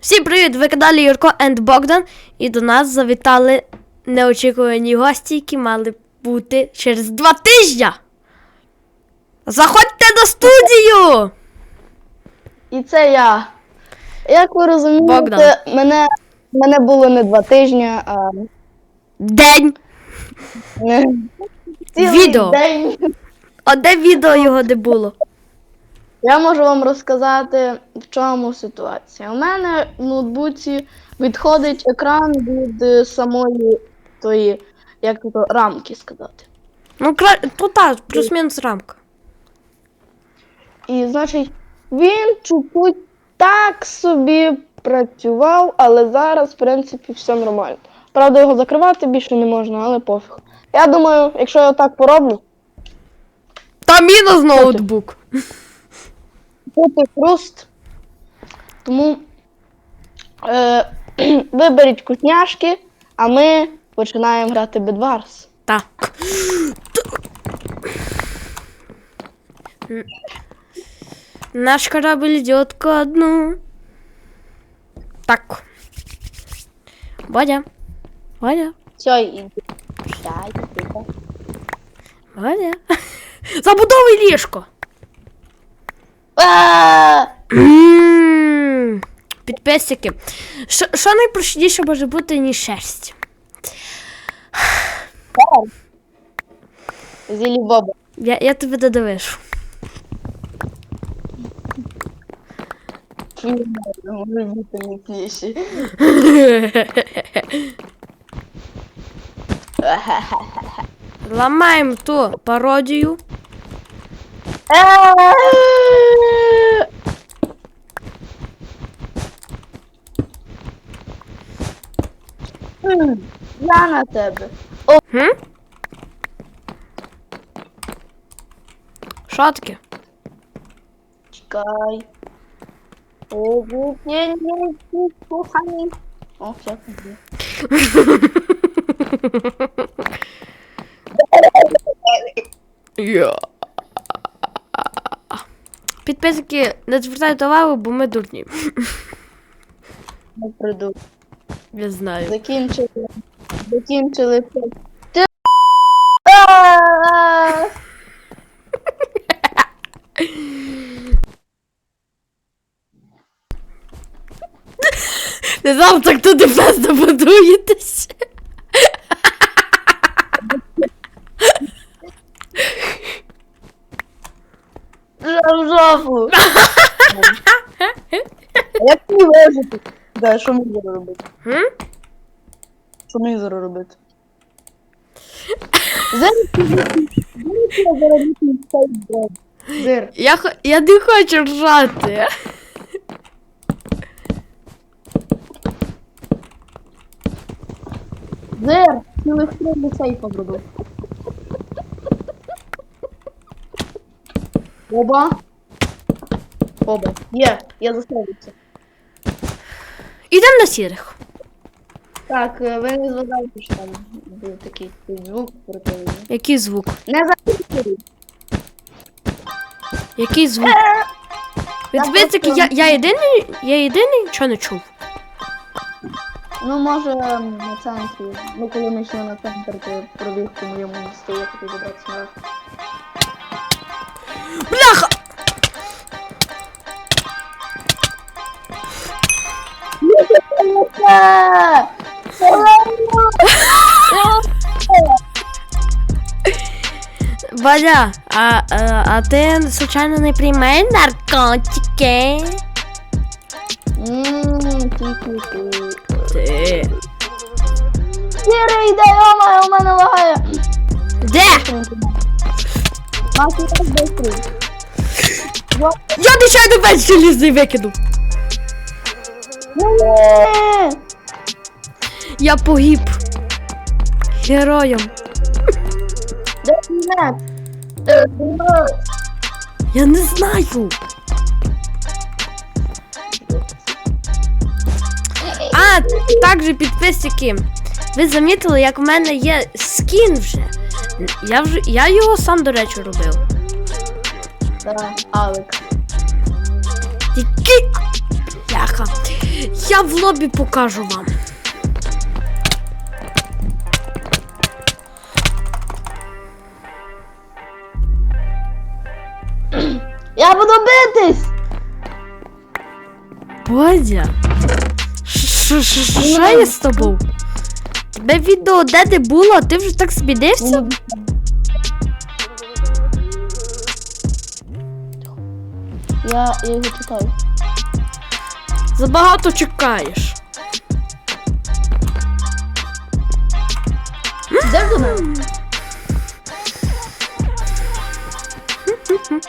Всім привіт! Ви каналі Юрко енд Богдан. І до нас завітали неочікувані гості, які мали бути через два тижні. Заходьте до студію! І це я. Як ви розумієте, Богдан. мене, мене було не два тижні, а День! цілий Відео. день. А де відео його не було? Я можу вам розказати, в чому ситуація. У мене в ноутбуці відходить екран від е, самої тої, як то рамки сказати. Ну, кра... то та, плюс-мінус рамка. І значить, він чуть-чуть так собі працював, але зараз, в принципі, все нормально. Правда, його закривати більше не можна, але пофіг. Я думаю, якщо я так пороблю, Та мінус ноутбук. Буде хруст. Тому е, виберіть вкусняшки, а ми починаємо грати Bedwars. Так. Наш корабль идет ко дну. Так. Бодя. Бодя. Все, іди. Тихо. Забудовуй ліжко. Підписики. Що найпрощіше може бути, ніж шерсть? Зілі Боба. Я, я тобі додивишу. Може бути міцніші. Ламаємо ту пародію. М, Я на тебе. Хм? Що таке? Чекай. О, ні, ні, ні, слухай. О, все, тоді. Підписики, не звертайте увагу, бо ми дурні. Не прийду. Я знаю. Закінчили. Закінчили. Ти... Не знав, так туди без добудуєтесь. Жав жафу. Як не вижити? Да, що зараз робити? Що ми зараз робити? Зир. Я, хо- я не хочу ржати. Зир, цілих три до сейфа буду. Оба. Оба. Є, я заставився. Ідемо на сірих. Так, е, ви не згадайте, що там був такий звук противний. Який звук? Не записуй. Який звук? Підписики, я, я єдиний, я єдиний нічого не чув. Ну, може, на центрі. Ну, коли ми йшли на центр, то пробіг по моєму місту, я хотів забратися на Валя, а, а, а ти случайно не приймаєш наркотики? Ти. Сіре йде, йома, у мене лагає. Де? Як быстрий. Я нечайно весь желізний викинув. Я погиб. Героєм. Де кінець? Я не знаю. А, також підписчики. Ви замітили, як в мене є скін вже. Я вже я його сам, до речі, робив. Да, Алекс. Який. Яха. я в лобі покажу вам. Я буду битись! Бодя. Що я з тобою? Тебе відео, де ти було, ти вже так спідився? Я, я його читаю. Забагато чекаєш. Де до мене? Так.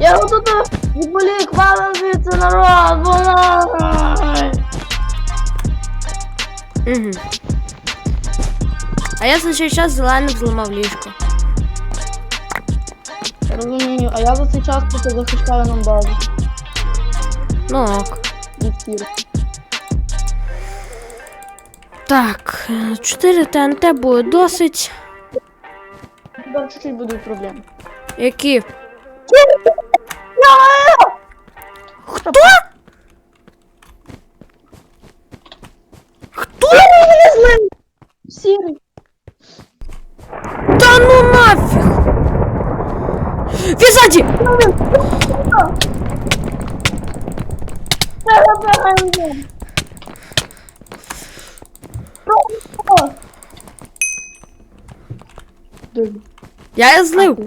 Я його тут відволік, валом звідси народ! Угу. А я за час зеленим зламав ліжко. Розумію, а я за цей час просто захищаю нам базу. Ну ок. Від. Так, 4 ТНТ буде досить. Тепер чуть-чуть будуть проблеми. Які? Хто? Хто? Сірий. Та ну нафіг! Він ззаді! Я злив.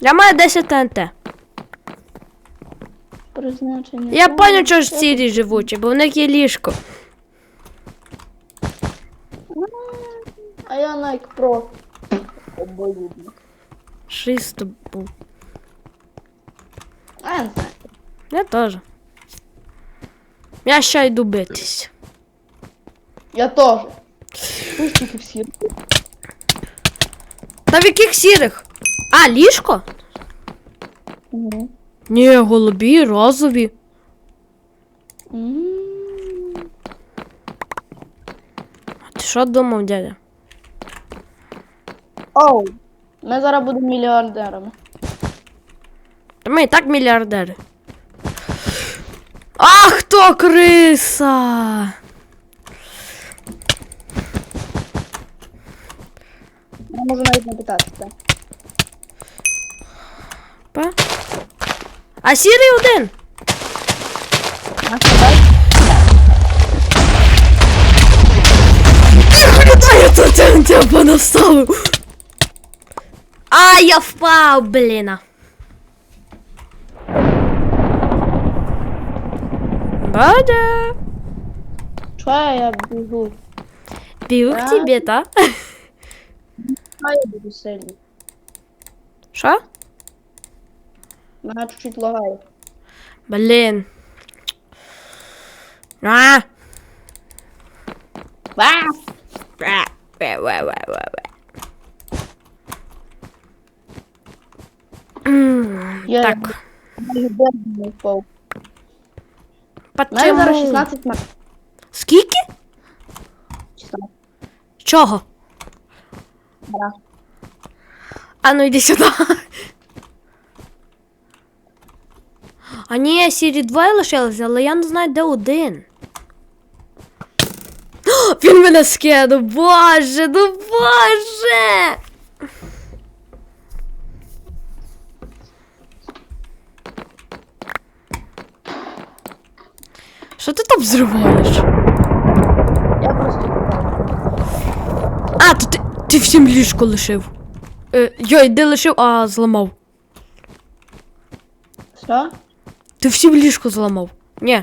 Я маю 10 ТНТ. Призначення. Я поняв, що ж сірі живучі, бо в них є ліжко. Я Nike Pro. Шість був. А я не знаю. Я теж. Я ще йду битись. Я теж. Ось тільки. Та в яких сірих? А, ліжко? Угу. Ні, голубі, розові. А ти що думав, дядя? Оу. Ми зараз будемо мільярдерами. Та ми і так мільярдери. Ах, то криса! Я можу навіть не питатися. Па? А сірий один. А що Та я тут ТНТ понаставив. А, я впав, блін. Бадя. Чого я бігу? Бігу к Так. тебе, та? А я буду сильний. Що? Мене чуть-чуть лагає. Блін. А! Ба! Я Так, не впав. У мене почему? зараз 16 на Скільки? 16. Чого? Да. А ну йди сюди. А ні, сірі двоє лишилися, але я не знаю, де один. Він мене скинув, боже, ну боже! Що ти там зриваєш? Я просто. А, то ти, ти всім ліжко лишив. Е, йой, де лишив, а зламав. Що? Ти всім ліжко зламав. Ні.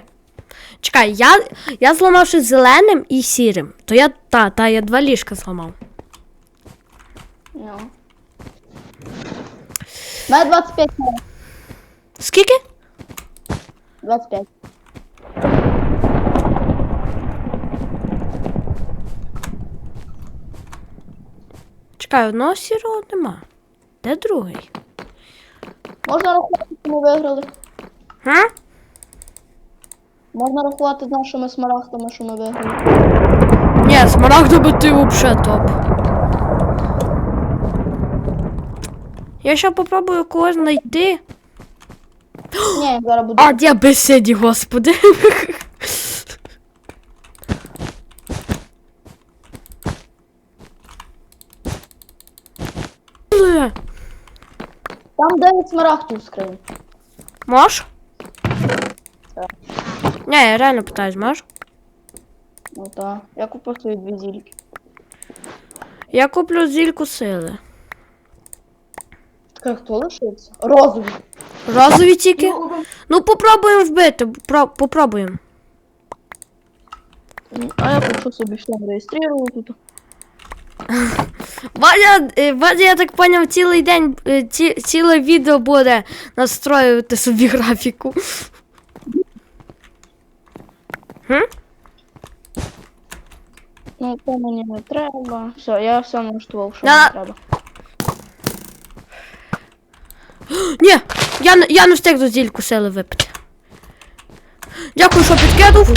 Чекай, я, я зламав щось зеленим і сірим. То я та, та, я два ліжка зламав. Ну. У 25 на Скільки? 25. Чекай, одного сірого нема. Де другий? Можна рахувати, що ми виграли. Га? Можна рахувати з нашими смарагдами, що ми виграли. Ні, смарагдовий ти вообще топ. Я ще попробую когось знайти. Ні, зараз буду. А, я бесіді, господи. Там 9 смарагдів в скрині. Можеш? Так. Ні, я реально питаюсь, можеш? Ну так. Я купив свої дві зільки. Я куплю зільку сили. Так, хто лишився? Розові. Розові тільки? Ну попробуємо вбити. Про, попробуємо. А я хочу собі шлем реєструю тут. Ваня, е, Ваня, я так поняв, цілий день, е, ці, ціле відео буде настроювати собі графіку. Хм? Ну, це мені не треба. Все, я все налаштував, що мені треба. Ні, я, я не встиг до зільку сили випити. Дякую, що підкинув.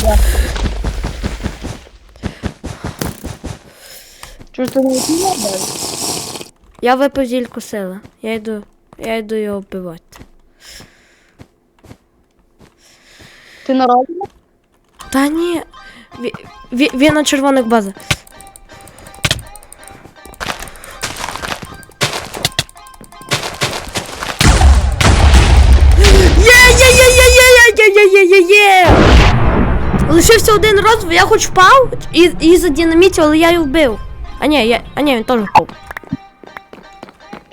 Чого ти не далі? Я випив зільку сили. Я йду, я йду його вбивати. Ти народила? Та ні. Ві, ві, він на червоних базах. Є, є, є, є, є, є, є, є, є, є, є. Лишився один розвив, я хоч впав і, і задинамітив, але я його вбив. А ні, я, а ні, він теж впав.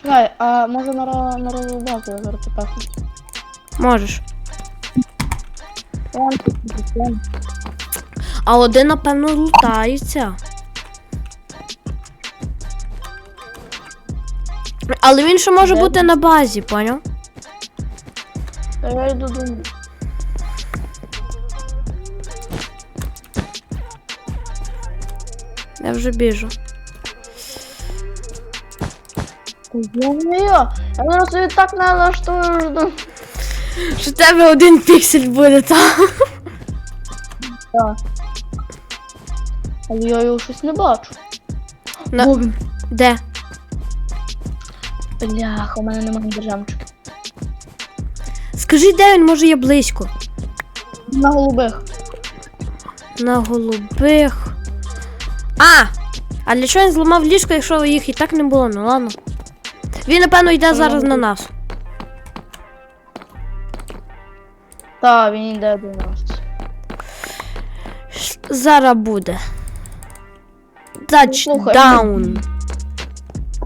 Чекай, а може на, ро- на розову базу я зараз попахну? Можеш. А один, напевно, лутається. Але він ще може Де? бути на базі, поняв? Та я йду до них. Я вже біжу. Ё-моё, я зараз собі так налаштую. що- в тебе один піксель буде, так? Так. Але я його щось не бачу. На... Богом. Де? Бляха, у мене немає держамчики. Скажи, де він може є близько? На голубих. На голубих. А! А для чого він зламав ліжко, якщо їх і так не було? Ну ладно. Він, напевно, йде зараз на нас. Та, він йде до нас. Ш- Зараз буде. Тачдаун.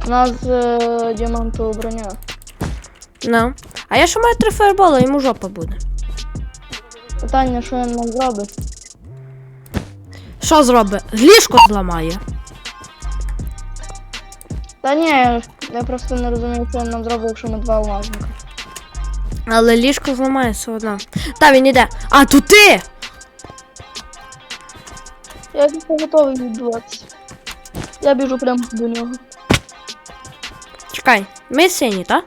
У нас е, діамантова броня. Ну. А я ще маю три фаербола, йому жопа буде. Питання, що він нам зробить? Що зробить? Ліжко зламає. Та ні, я просто не розумію, що він нам зробить, якщо ми два алмазника. Але ліжко зламає все одно. Та він іде. А, тут ти! Я не готовий відбуватися. Я біжу прямо до нього. Чекай, ми сині, так?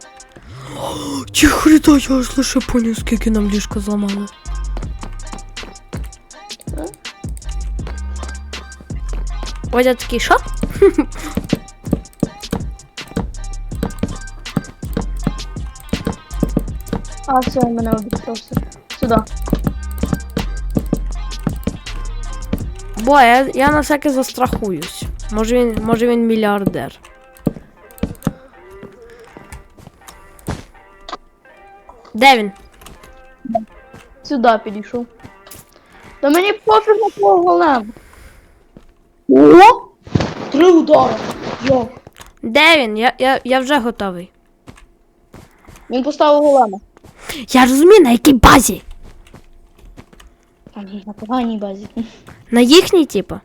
Чехріда, я ж лише поняв, скільки нам ліжко зламало. Водя такий, що? А, все, мене обіцявся. Сюди. Бо я, я на всяке застрахуюсь. Може він, може він мільярдер. Де він? Сюди підійшов. Та мені пофіг на голема. О! Три удари. Йо. Де він? Я, я, я вже готовий. Він поставив голема. Я розумію, на якій базі? Та ні, на поганій базі. На їхній, типу?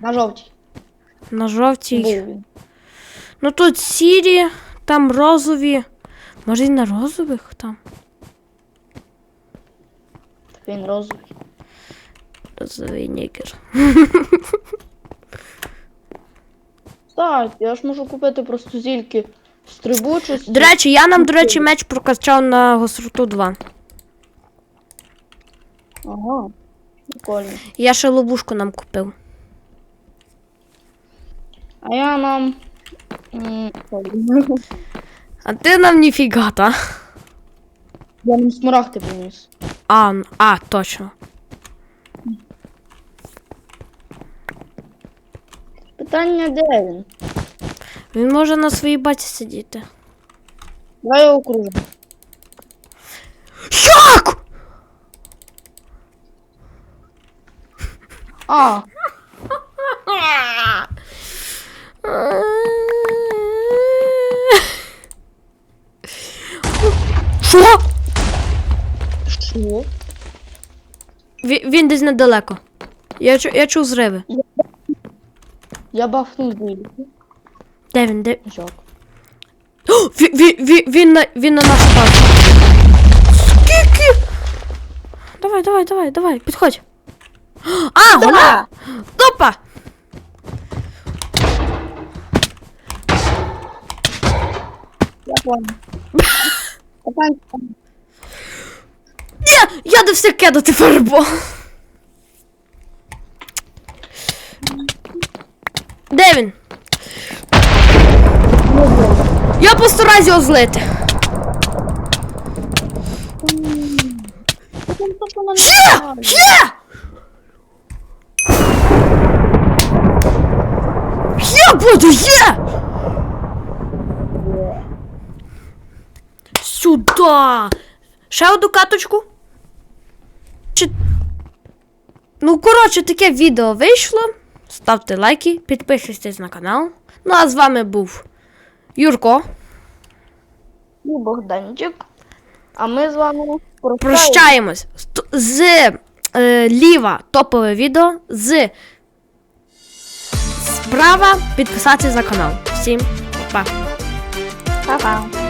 На жовтій. На жовтій. Був. Ну тут сірі, там розові. Може і на розових там? Так він розовий. Розовий нігер. Так, я ж можу купити просто зільки Стрибучості. До речі, я нам, до речі, меч прокачав на гостроту 2. Ага. Прикольно. Я ще ловушку нам купив. А я нам. А ти нам ніфіга, та? Я нам смарагди приніс. А, а, точно. Питання, де він? Він може на своїй баці сидіти. Давай його окружимо. Як? А, Що? що? Він, він десь недалеко. Я, чу, я чув зриви. Я звідти. Де він? Де? Жок. О, він, він, він, на, він на нашу базу. Скільки? Давай, давай, давай, давай, підходь. А, вона! Опа! Я понял. Ні, я не встиг кидати фарбо. Де він? Я постараюсь його злити. Є! Є! Є буду, є! Сюда! Ще одну каточку. Чи... Ну, коротше, таке відео вийшло. Ставте лайки, підписуйтесь на канал. Ну а з вами був Юрко. І Богданчик. А ми з вами прощаємось. Прощаємось з, е, ліва топове відео, з справа підписатися на канал. Всім па! Па-па.